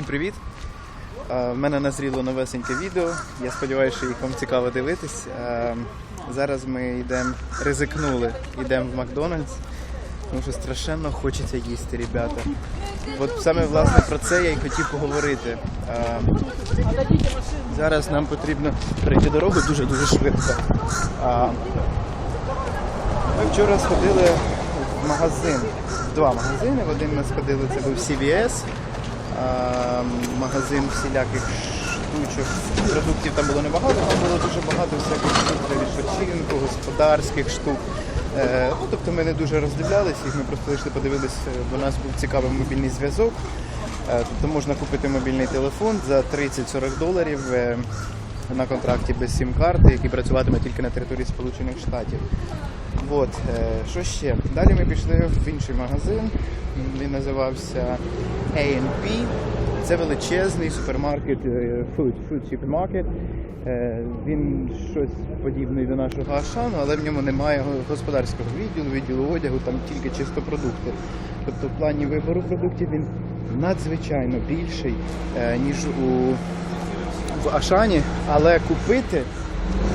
Всім привіт! Е, В мене назріло новесеньке відео. Я сподіваюся, що їх вам цікаво дивитись. Е, Зараз ми йдемо, ризикнули, йдемо в Макдональдс, тому що страшенно хочеться їсти, ребята. От саме власне про це я й хотів поговорити. Е, Зараз нам потрібно перейти дорогу дуже-дуже швидко. Ми вчора сходили в магазин, два магазини. В один ми сходили, це був CVS, магазин всіляких штучок. Продуктів там було небагато, там було дуже багато всяких штук для відпочинку, господарських штук. Е, ну, тобто ми не дуже роздивлялися їх, ми просто вийшли подивилися, бо у нас був цікавий мобільний зв'язок. Е, Тобто можна купити мобільний телефон за 30-40 доларів е, на контракті без сім-карти, який працюватиме тільки на території Сполучених Штатів. От, е, що ще? Далі ми пішли в інший магазин. Він називався A&P. Це величезний супермаркет, е, food, food supermarket. Е, Він щось подібний до нашого Ашану, але в ньому немає господарського відділу, відділу одягу, там тільки чисто продукти. Тобто в плані вибору продуктів він надзвичайно більший, ніж у в Ашані, але купити,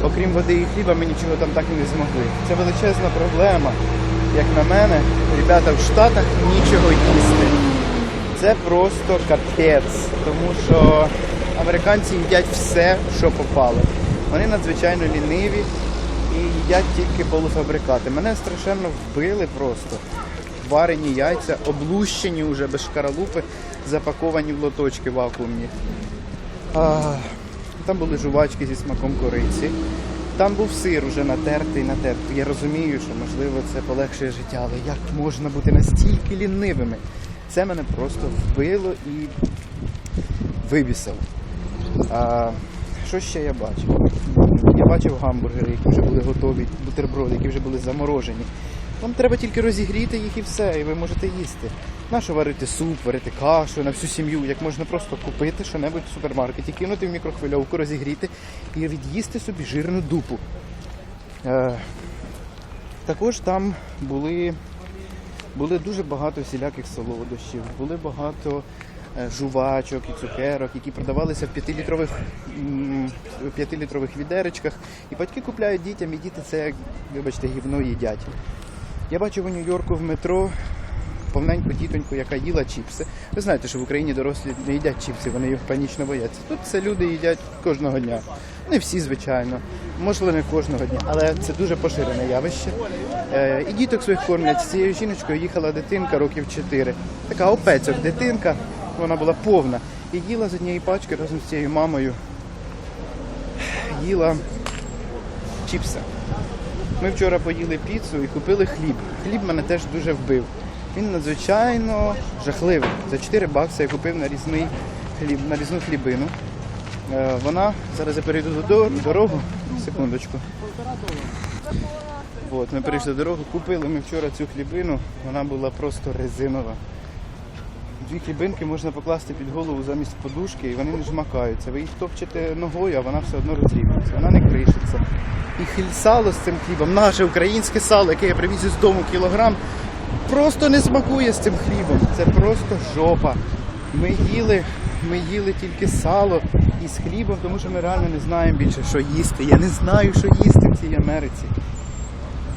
окрім води і хліба, ми нічого там так і не змогли. Це величезна проблема. Як на мене, ребята в Штатах нічого їсти. Це просто капець, тому що американці їдять все, що попало. Вони надзвичайно ліниві і їдять тільки полуфабрикати. Мене страшенно вбили просто. Варені яйця, облущені вже без шкаралупи, запаковані в лоточки вакуумні. А, Там були жувачки зі смаком кориці. Там був сир уже натертий, натертий. Я розумію, що можливо це полегшує життя, але як можна бути настільки лінивими? Це мене просто вбило і вибісило. А, що ще я бачив? Я бачив гамбургери, які вже були готові, бутерброди, які вже були заморожені. Вам треба тільки розігріти їх і все, і ви можете їсти. Нащо варити суп, варити кашу на всю сім'ю, як можна просто купити що-небудь в супермаркеті, кинути в мікрохвильовку, розігріти і від'їсти собі жирну дупу. Е, також там були, були дуже багато всіляких солодощів, були багато е, жувачок і цукерок, які продавалися в 5-літрових, м, 5-літрових відеречках. І батьки купляють дітям, і діти це, вибачте, гівно їдять. Я бачив у Нью-Йорку в метро повненьку тітоньку, яка їла чіпси. Ви знаєте, що в Україні дорослі не їдять чіпси, вони їх панічно бояться. Тут це люди їдять кожного дня. Не всі, звичайно, можливо, не кожного дня, але це дуже поширене явище. Е, і діток своїх кормлять. З цією жіночкою їхала дитинка років 4. Така опецьок дитинка, вона була повна. І їла з однієї пачки разом з цією мамою. Їла чіпси. Ми вчора поїли піцу і купили хліб. Хліб мене теж дуже вбив. Він надзвичайно жахливий. За 4 бакси я купив нарізний хліб, нарізну хлібину. Е, Вона, зараз я перейду до дорогу, секундочку. От, ми перейшли дорогу, купили ми вчора цю хлібину, вона була просто резинова. Дві хлібинки можна покласти під голову замість подушки, і вони не жмакаються. Ви їх топчете ногою, а вона все одно розрівнюється, вона не кришиться. І хлі- сало з цим хлібом, наше українське сало, яке я привіз із дому кілограм, просто не смакує з цим хлібом. Це просто жопа. Ми їли, ми їли тільки сало із хлібом, тому що ми реально не знаємо більше, що їсти. Я не знаю, що їсти в цій Америці.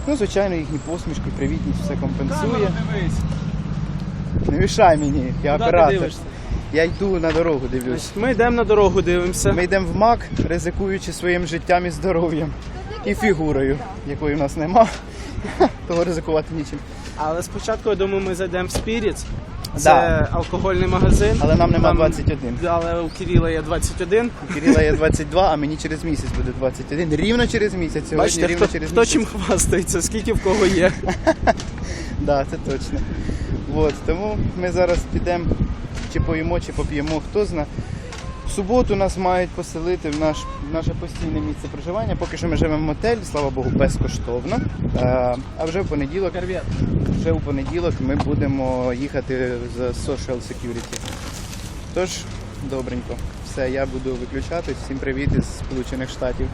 Ну, звичайно, їхні посмішки, привітність все компенсує. Не мішай мені, я Куди ти оператор. дивишся? Я йду на дорогу, дивлюсь. Ми йдемо на дорогу, дивимося. Ми йдемо в МАК, ризикуючи своїм життям і здоров'ям. І фігурою, якої в нас нема, того ризикувати нічим. Але спочатку, я думаю, ми зайдемо в Spirits. Це Да. алкогольний магазин. Але нам нема Там- 21. Але у Кирила є 21. У Кирила є 22, а мені через місяць буде 21. Рівно через місяць. Сьогодні Бачите, рівно хто, через хто місяць. чим хвастається, скільки в кого є. Да, це точно. От, тому ми зараз підемо чи поїмо, чи поп'ємо, хто зна. В суботу нас мають поселити в наш, в наше постійне місце проживання. Поки що ми живемо в мотель, слава Богу, безкоштовно. Е, А вже в понеділок, вже у понеділок ми будемо їхати за Social Security. Тож, добренько. Все, я буду виключатись. Всім привіт із Сполучених Штатів.